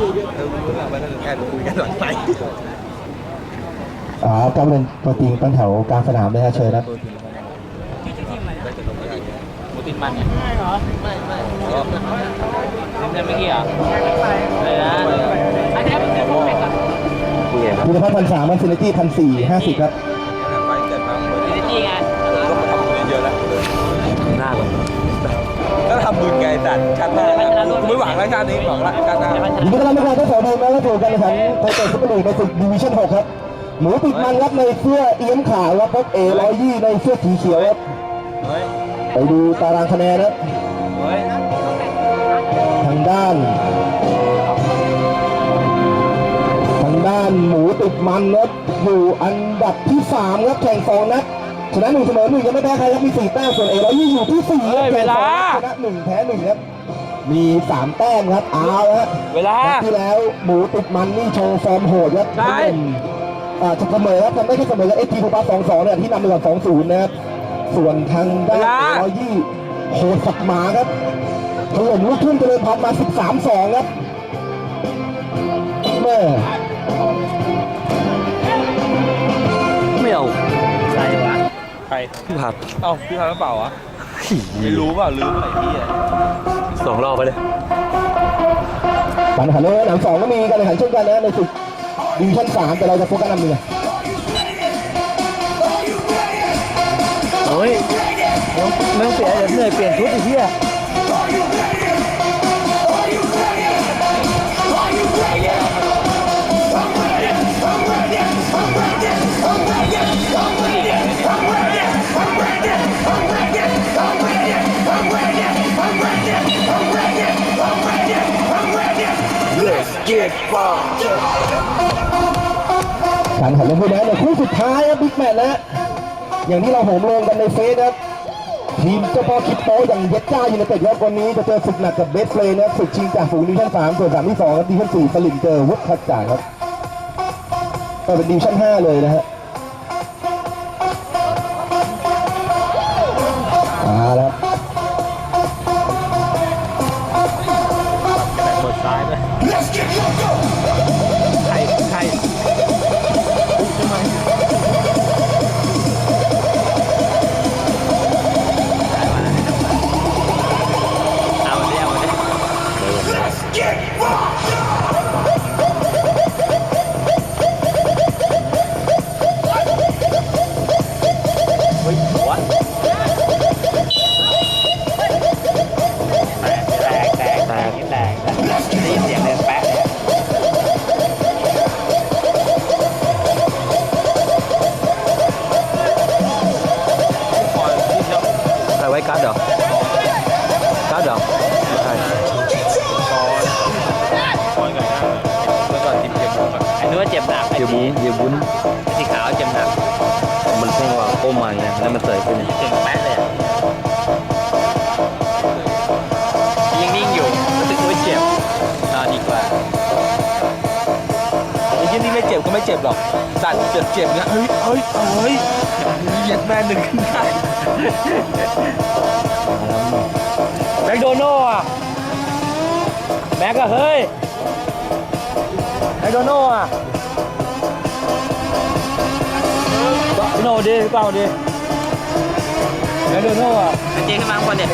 เออรู้แล้วมันแค่คุยกันหลังไปอ่าก็เป็นตัวจริงตั้งแถวกลางสนามเลยฮะเชิญครับหมูติดมันเนี่ยไม่เหรอ ไม่ไม่เล่นเมื่อกี้เหรอเลยนะอันนี้เป็นพวกเด็กอะคุณภาพพันสามมันซินตี้พันสี่ห้าสิบครับไปเกิดมาเหมือนนี่ไงำบุญไงแต่ชาติหน้ากูไม่หวังแล้วชาตินี้หวังละชาติหน้ายินดีต้อนรับนักกีฬาทั้งสองทีมและถูกการแข่งขันไทยเตะซุปเปอร์ลีกในศึกดิวิชั่น6ครับ หมูติดมันครับในเสื้อเอี้ยมขาวครับรถเอร้อยยี่ในเสื้อสีเขียวครับเฮ้ยไปดูตารางคะแนนนะเฮ้ยทางด้าน ทางด้านหมูติดมันครับอยู่อันดับที่สามครับแข่งสองนัด ชนะหนึ่งเสมอหนึ่งยังไม่แพ้ใครครับมีสี่แต้มส่วนเอร้อยยี่อยู่ที่สี่ครับแข่งสองนัดชนะหนึ่งแพ้หนึ่งครับมีสามแต้มครับเอาละฮะเวลา นัดที่แล้วหมูติดมันนี่โชว์ฟอร์มโหดครับใช่อ่าจะเสมอครับทำได้แค่เสมอกับเอทีคูปาสองสองเนี่ยที่นำไปก่อนสองศูนย์นะครับส่วนทางด้านร้อยยี่โหดสักหมาครับถล่มลูกทุ่งเจริญพันธุ์มาสิบสามสองครับแม่ ไม่เอาใครวะ ใครพี่ผับเอ้าพี่ทำหรือเปล่าวะไม่รู้เปล่าลืมอะไรพี่อะสองรอบไปเลยการแข่งขันในสนามสองก็มีการแข่งขันเช่นกันนะในศึกดิวิชั่นสามแต่เราจะโฟกัสนำเรือโอ้ยไม่ต้องเปลี่ยนเดี๋ยวเหนื่อยเปลี่ยนชุดไอ้เหี้ย การแข่งขันในคู่นี้เนี่ยคู่สุดท้ายครับบิ๊กแมตนะอย่างที่เราโหมลงกันในเฟซนะครับทีมเจ้าพ่อคิดโตอย่างเย็ดจ้าอยู่ในเตะครับวันนี้จะเจอศึกหนักกับเบสเลย์นะครับศึกชิงจากฝูงดิวิชั่นสามส่วนสามที่สองครับดิวิชั่นสี่สลิมเจอวุฒิคัดจ่าครับก็เป็นดิวิชั่นห้าเลยนะฮะเอาละ จ็บก็ไม่เจ็บหรอกสัตว์เจ็บเจ็บเนี่ยเฮ้ยเฮ้ยเฮ้ยเหยียดแม่หนึ่งขึ้นได้แมคโดนัลด์อะแม็กอะเฮ้ยแมคโดนัลด์อะพี่โนดีพี่เปล่าดีแมคโดนัลด์อะเจ๊ขึ้นมาข้างบนเนี่ย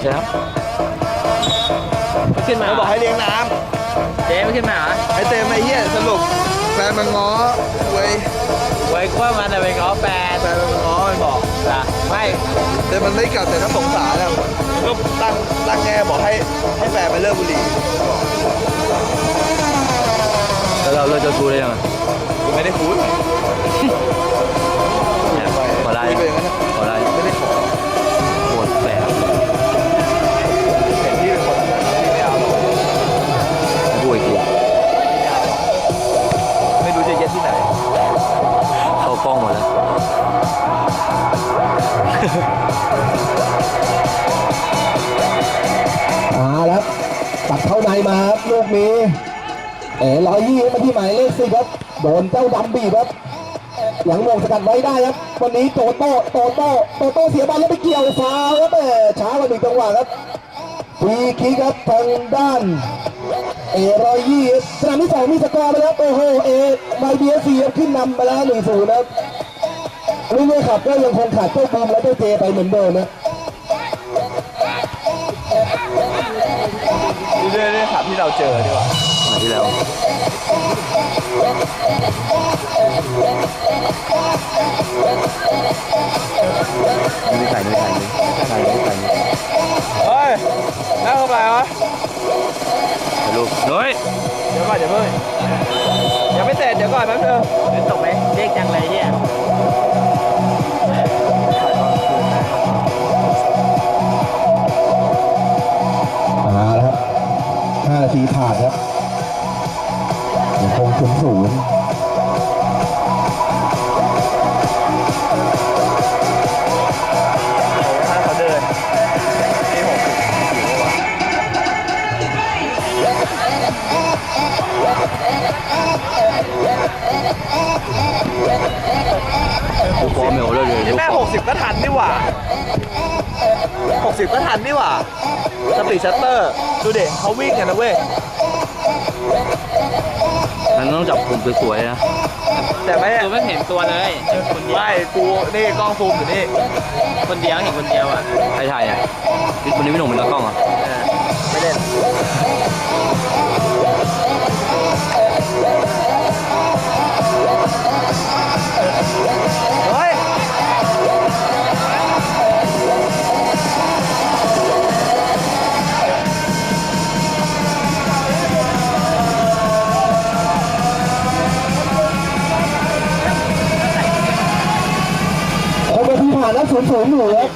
ไปไปก็ได้ใช่ไหมมันขึ้นมาเขาบอกให้เลี้ยงน้เจ๊ไม่ขึ้นมาเหรอำไอ้เต็มไอ้เหี้ยสรุปแฟนมันง้อเว้ยไว้กว่ามันอะเป็นขอแฟนแฟนมันง้อมันบอกล่ะไม่แต่มันไม่กลับแต่ถ้าสงสารอะมันก็ตั้งตั้งแง่บอกให้ให้แฟนไปเลิกบุหรี่บอกแล้วเราเลิกเจะกูได้ยังไงกูไม่ได้พูด เนี่ยพอได้ที่ห ครับโดนเจ้าดำบีบครับหลังวงสกัดไว้ได้ครับ วันนี้โตโต้โตโต้โตโต้เสียบอลแล้วไปเกี่ยวฟาวครับแหม่ช้ากว่าหนึ่งจังหวะครับฟรีคิกครับทางด้านเอรอยยี่สนามที่สองมีสกอร์ไปแล้วโอ้โหเอไมเบียซีขึ้นนำไปแล้วหนึ่งศูนย์ครับลูกเมื่ขับก็ยังคงขาดเจ้าบูมและเจ้าเจไปเหมือนเดิมนะดูเรื่อยๆครับที่เราเจอดีกว่าไหนที่แล้ว มีใส่มีใส่มีใส่มีใส่มีเฮ้ยนั่งเข้าไปวะถ่ายรูปเฮ้ยเดี๋ยวก่อนเดี๋ยวเพิ่งยังไม่เสร็จเดี๋ยวก่อนแป๊บนึงเป็นตกไหมเรียกจังเลยเนี่ยมาแล้วครับห้านาทีผ่านครับ 60 ก็ทันนี่หว่า 60 ก็ทันนี่หว่าสปีชัตเตอร์ ดูเด็กเขาวิ่งกันนะเว้ย มันต้องจับกลุ่มสวยๆนะแต่ไม่ตัวไม่เห็นตัวเลยคไม่กูนี่กล้องซูมอยู่นี่ คนเดียวเห็นคนเดียวอะใครถ่ายอะวันนี้ไม่หนุ่มเป็นตากล้องอะ ไม่เล่น แล้วศูนย์ศูนย์อยู่ครับ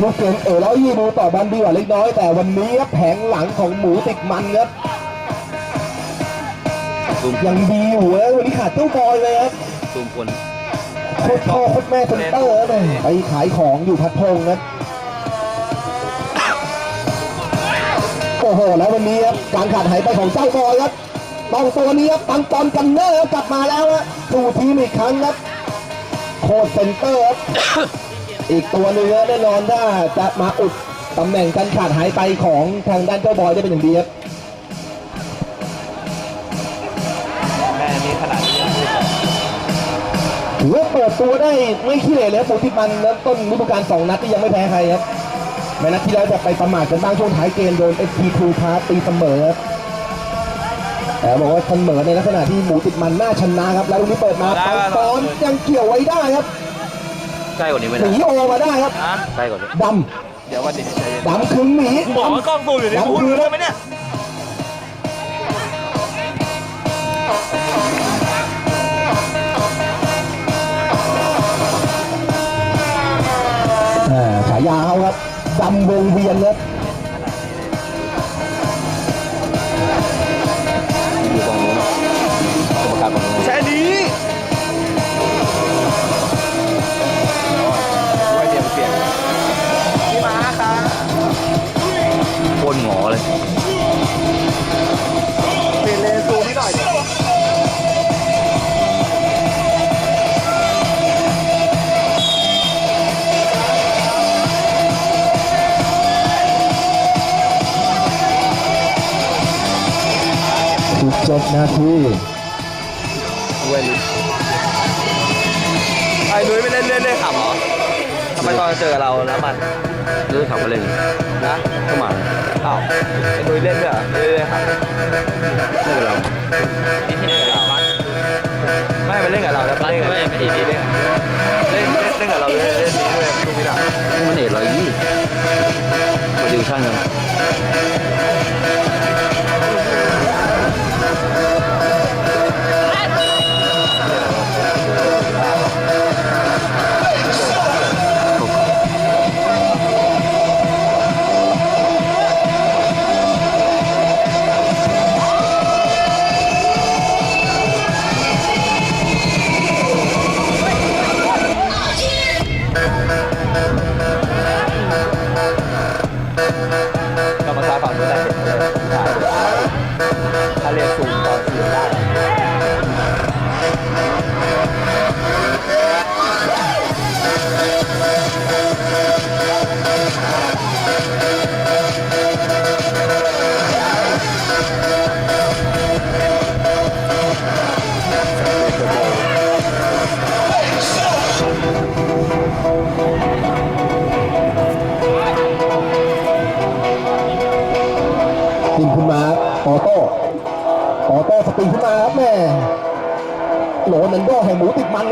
ลูกเกมเอร้อยยี่ดูต่อบอลดีกว่าเล็กน้อย แต่วันนี้ครับแผงหลังของหมูติดมันครับซูมยังดีอยู่นะวันนี้ขาดเจ้าบอยเลยครับซูมคนโคตรพ่อโคตรแม่เซนเตอร์ครับไปขายของอยู่พัดพงครับโอ้โหแล้ววันนี้ครับการขาดหายไปของเจ้าบอยครับต้องตัวนี้ครับตังปอนกันเนอร์ครับกลับมาแล้วฮะสู่ทีมอีกครั้งครับโคตรเซนเตอร์ครับ อีกตัวหนึงนะแน่นอนถ้าจะมาอุดตำแหน่งการขาดหายไปของทางด้านเจ้าบอยได้เป็นอย่างดีครับแม่นี้ขนาดนี้ยังพูดถือว่าเปิดตัวได้ไม่ขี้เหร่เลยครับปูติมันนะต้นฤดูกาลสองนัดที่ยังไม่แพ้ใครครับแม้นัดที่แล้วจะไปประมาทกันบ้างช่วงท้ายเกมโดน FP2 พาตีเสมอครับแต่บอกว่าเสมอในลักษณะที่หมูติดมันน่าชนะครับแล้วลูกนี้เปิดมาปังปอนยังเกี่ยวไว้ได้ครับ ใกล้กว่านี้ไหมหนะนีโอมาได้ครับนะใกล้กว่านี้ดเดี๋ยววันนี้ใจเย็นำดำคึงหนีบอกว่ากล้องซูมอยู่นี่พูดรู้ไหมเนี่ยอ่าฉายาเขาครับดำวงเวียนครับ เลยเปลี่ยนเลนซูมนิดหน่อยดิสิบเจ็ดนาทีเว้ยลิไอ้นุ้ยไม่เล่นเล่นเล่นขำเหรอทำไมตอนเจอเราแล้วมัน เลือกขับมาเล่นนะก็มาอ้าวไอ้นุ้ยเล่นด้วยเหรอเล่นเลยครับไม่เป็นไรที่ที่ไหนเหรอไม่มาเล่นกับเราแล้วมาเล่นกับไม่ไม่ดีเล่นเล่นเล่นเล่นกับเราเล่นเล่นนี้ด้วยดูไม่ได้มันเอ็ดร้อยยี่มาดิวชั่นกัน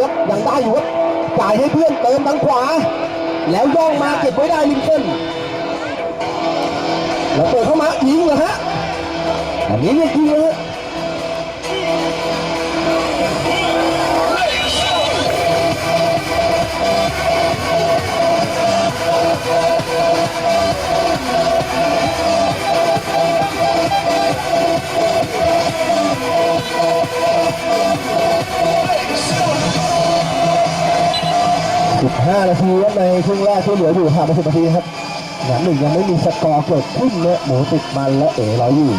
ครับยังได้อยู่ครับจ่ายให้เพื่อนเติมทางขวา แล้วย่องมาเก็บไว้ได้ลิงเกิลแล้วเปิดเข้ามายิงเหรอฮะอันนี้เนี่ยยิงเลย 15 นาทีครับในช่งแรกที่เหลืออยู่ผ่านไป10นาทีครับหนังหนึ่งยังไม่มีสกอร์เกิดขึ้นเนี่ยหมูติดมันและเอ๋เราอยู่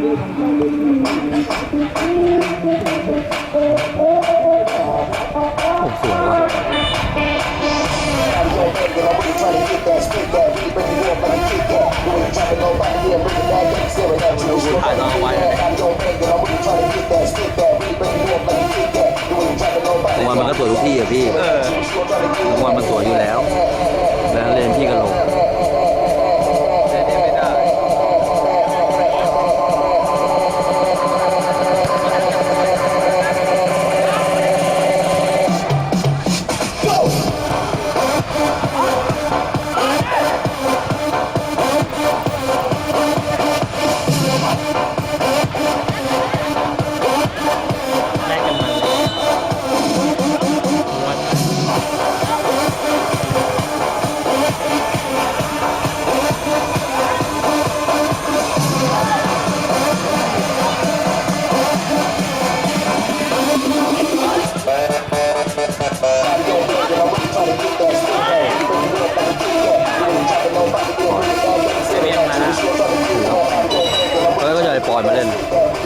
สวยว่ะดูกูถ่ายตอนกลางวันเลยกลางวันมันก็สวยทุกที่อะพี่กลางวันมันสวยอยู่แล้ว แล้วเลนพี่กระโหลก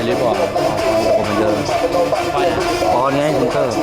ลิปบอร์ดโอเปนเดอร์บอลไงคุณเตอร์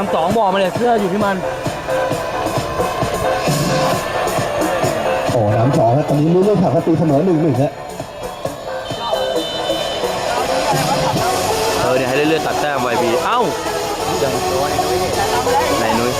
ามสองบอกมาเลยเสื้ออยู่ที่มัน โอ้น้ำสองครับตอนนี้ลุ้นเรื่องขับตีเสมอหนึ่งหนึ่งฮะเออเนี่ยให้เรื่อยๆตัดแต้มไวบีเอ้า ไหนนุ้ย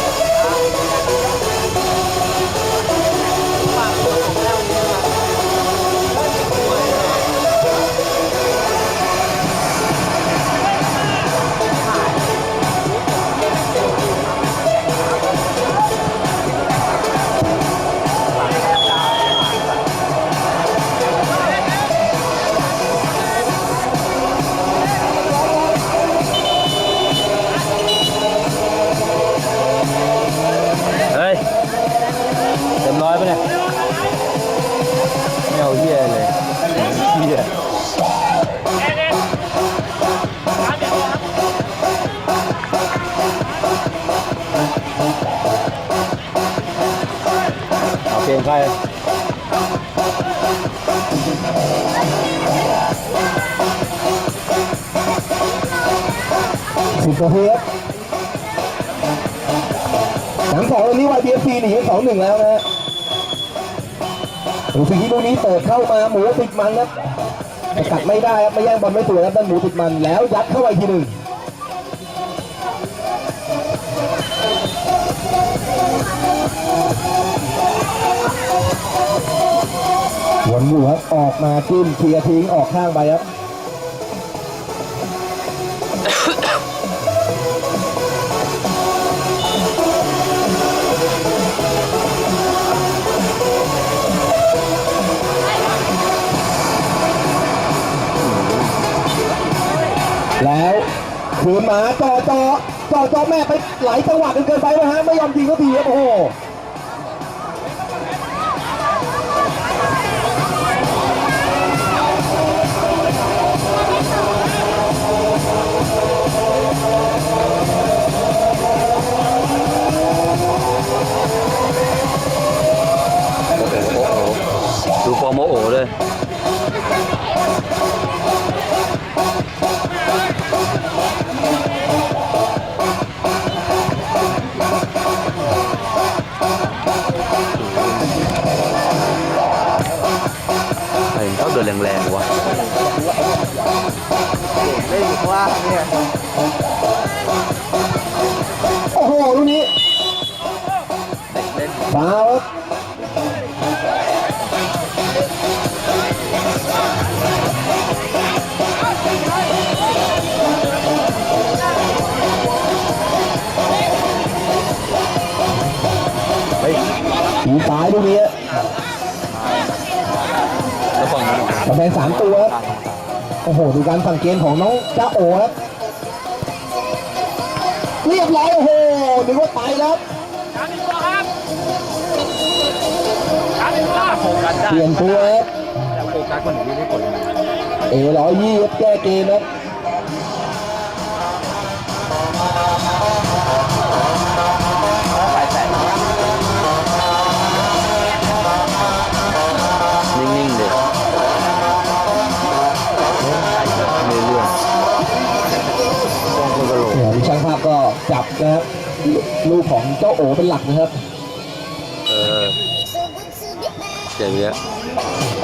สิบนาทีครับหลังสองตอนนี้ YBFC หนีสองหนึ่งแล้วนะฮะหมูสิงห์ลูกนี้เปิดเข้ามาหมูติดมันครับแต่กัดไม่ได้ครับไม่แย่งบอลไม่สวครับด้านหมูติดมันแล้วยัดเข้าไปทีหนึ่งวนอยู่ครับออกมาจิ้มเคลียร์ทิ้งออกข้างไปครับ คืนมาจ่อจ่อจ่อจ่อแม่ไปไหลจังหวะกันเกินไปนะฮะไม่ยอมยิงก็ทีครับโอ้โหโอ้โห เล่นอยู่ข้างล่างเนี่ยโอ้โหลูกนี้เด็กเล่นฟาวครับหูซ้ายลูกนี้แล้วฝั่งนู้นกำแพงสามตัวครับ โอ้โห ดูการสั่งเกมของน้องจ้าโอครับเรียบร้อยโอ้โหนึกว่าไปแล้วโฟกัสได้เปลี่ยนตัวครับแต่โฟกัสคนอื่นไม่ผลเอร้อยยี่ครับแก้เกมครับ ช่างภาพก็จับนะครับลูกของเจ้าโอเป็นหลักนะครับ เออเจ๋งเยอะ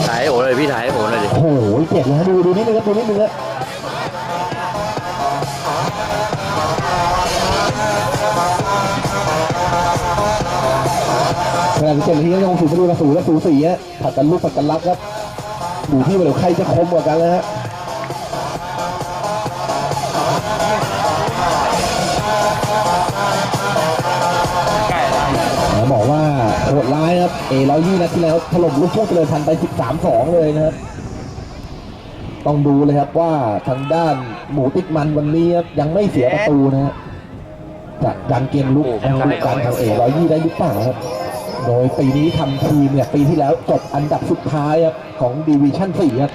ถ่ายให้โอ๋เลยพี่ถ่ายให้โอ๋หน่อยดิ โอ้โหเจ็บนะดูดูนิดนึงครับดูนิดนึงครับขณะที่เจ็ดนาทีก็ยังคงสูสีประตูและสูสีฮะผัดกันลูกผัดกันรับครับอยู่ที่ว่าเดี๋ยวใครจะคมกว่ากันนะฮะ หดร้ายครับเอร้อยยี่นัดที่แล้วถล่มลูกพุ่งเจริญพันธุ์ไป 13-2 เลยนะครับ ต้องดูเลยครับว่าทางด้านหมูติดมันวันนี้ครับยังไม่เสียประตูนะฮะจะดันเกมลุกเอาลูกการทางเอร้อยยี่ได้หรือเปล่าครับ โดยปีนี้ทำทีมเนี่ยปีที่แล้วจบอันดับสุดท้ายครับของดีวิชั่น4ครับ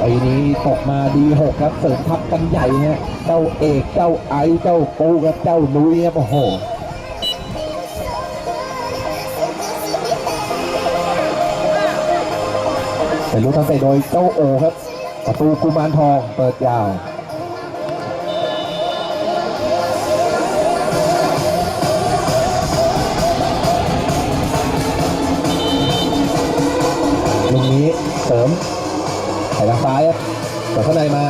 ปีนี้ตกมาดีหกครับเสริมทัพกันใหญ่ฮะเจ้าเอกเจ้าไอซ์เจ้าปูครับเจ้านุ้ยครับโอ้โห เป็นลูกตั้งแต่โดยเจ้าโอครับ ประตูกุมารทองเปิดยาวลูกนี้เสริมใส่ทางซ้ายครับเปิดข้างในมา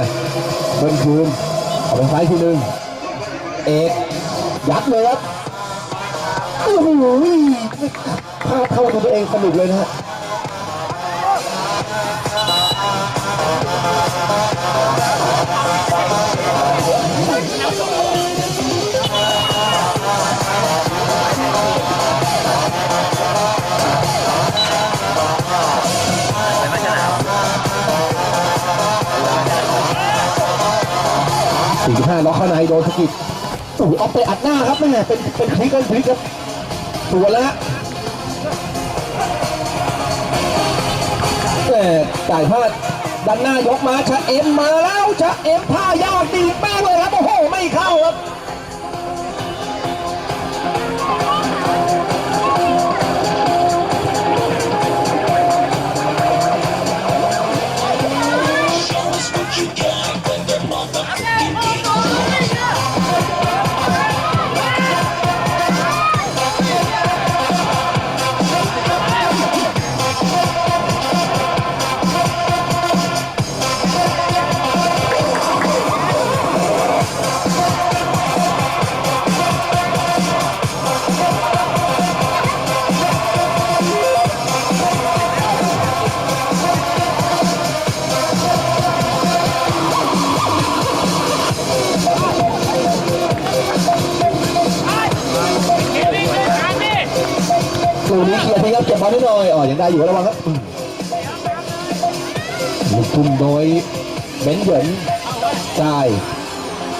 เบิ้ลคืนเอาเป็นซ้ายทีหนึ่งเอกยัดเลยครับโอ้โหพลาดเข้าตัวเองสนุกเลยนะฮะ ล็อกข้างในโดนสกิดโอ้โหเอาไปอัดหน้าครับแม่เป็นเป็นคลิกกันคลิกครับสวแล้วแต่จ่ายพลาดดันหน้ายกมาชะเอ็มมาแล้วชะเอ็มท่ายากดีแป้งเลยครับโอ้โหไม่เข้าครับ อยังได้อยู่ระวังครับลูกทุ่มโดยเบนเหยินจ่าย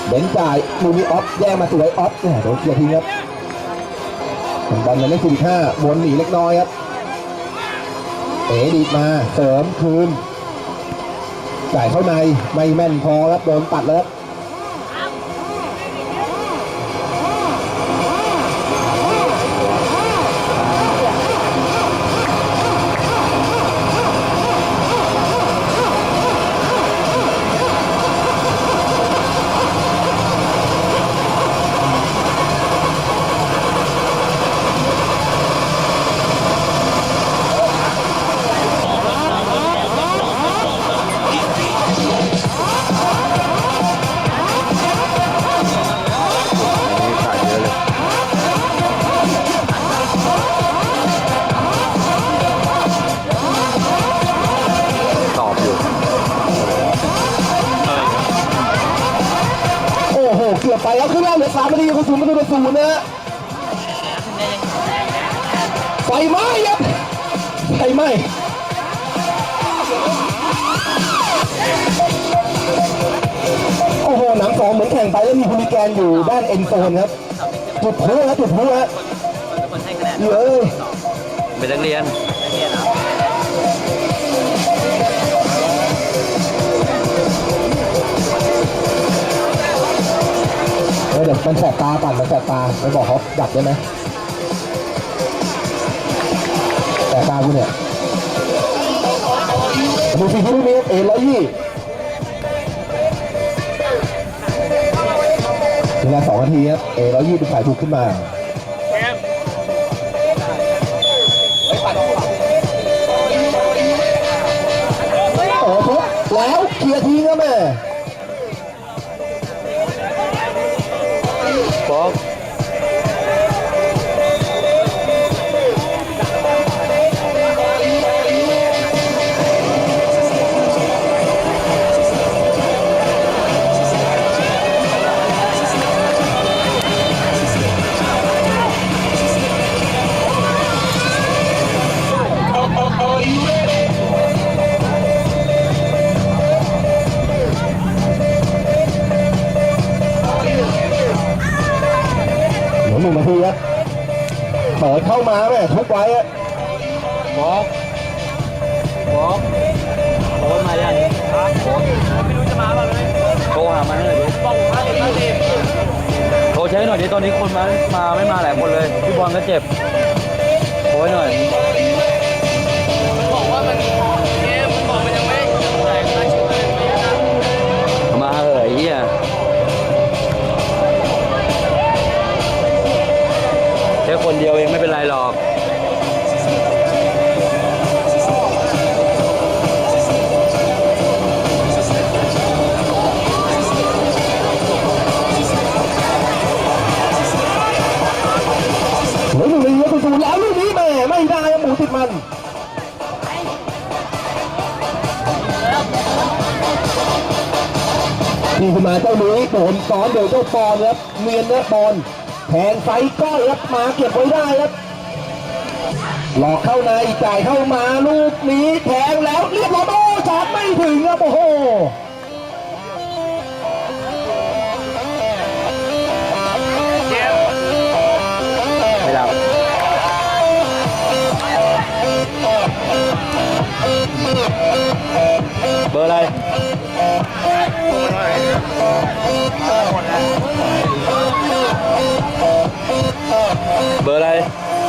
เบนจ่ายลูนีออฟแย่งมาสวยออฟแหมโดนเคลียร์ทีครับบอลยังไม่สิบห้าวนหนีเล็กน้อยครับเอ๋ดีดมาเสริมคืนจ่ายเข้าในไม่แม่นพอครับโดนปัดแล้วครับ อศูนย์นะฮะไฟไหม้ครับไฟไหม้โอ้โหหนังสองเหมือนแข่งไปแล้วมีฮูลิแกนอยู่ด้านเอ็นโซนครับจุดพลุครับจุดพลุฮะคนให้คะแนนเยอะเป็นนักเรียน เดี๋ยวมันแสบตาปั่นมันแสบตาไปบอกเขาดับได้ไหมแสบตากูเนี่ยดูสิที่นี่เอร้อยยี่เวลาสองนาทีครับเอร้อยยี่เป็นฝ่ายถูกขึ้นมาโอ้โหแล้วเคลียร์ทีครับแม่ ป๊ เปิดเข้ามาแม่ทุบไว้อะป๊อกป๊อกโอ้มายังไม่รู้จะมาเปล่าเลยโทรหามันหน่อยดิบอกมาสิมาสิโทรใช้หน่อยดิตอนนี้คนมามาไม่มาหลายคนเลยพี่บอลก็เจ็บโทรให้หน่อยบอกว่ามัน คนเดียวเองไม่เป็นไรหรอกเหลือหนึ่งนาทีครับคุณแล้วลูกนี้แม่ไม่ได้หมูติดมันนี่ขึ้นมาเจ้าหลุยโดนซ้อนโดยเจ้าปอนครับเนียนนะบอลแท งไฟก้อยครับมาเก็บไว้ได้ครับหลอกเข้าในจ่ายเข้ามาลูกนี้แทงแล้วเรียบร้อยโอ้ช็อตไม่ถึงครับโอ้โหไม่รับเร์อะไร เบอร์อะไร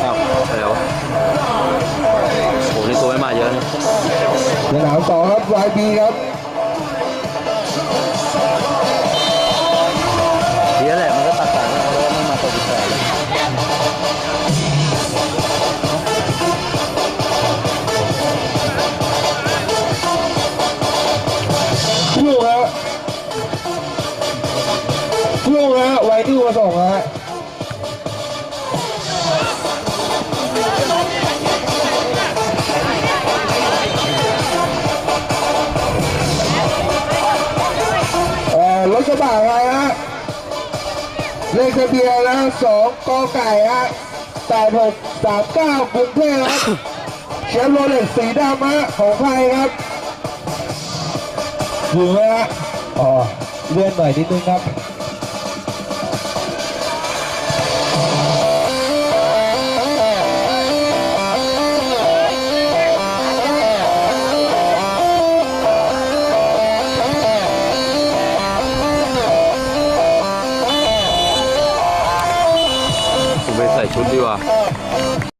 อ้าวอะไรวะโหนี่ตัวไม่มาเยอะนะสนามสองครับ YB ครับเดี๋ยวแหละมันก็ตัดสายแล้วมันมาตัวที่แปดลูกฮะลูกฮะไวที่มาส่งฮะ เลขทะเบียนนะสองกอไก่ฮะแปดหกสามเก้ากรุงเทพครับเชฟโรเลตสีดำฮะของใครครับอยู่ไหมฮะอ๋อเลื่อนหน่อยนิดนึงครับ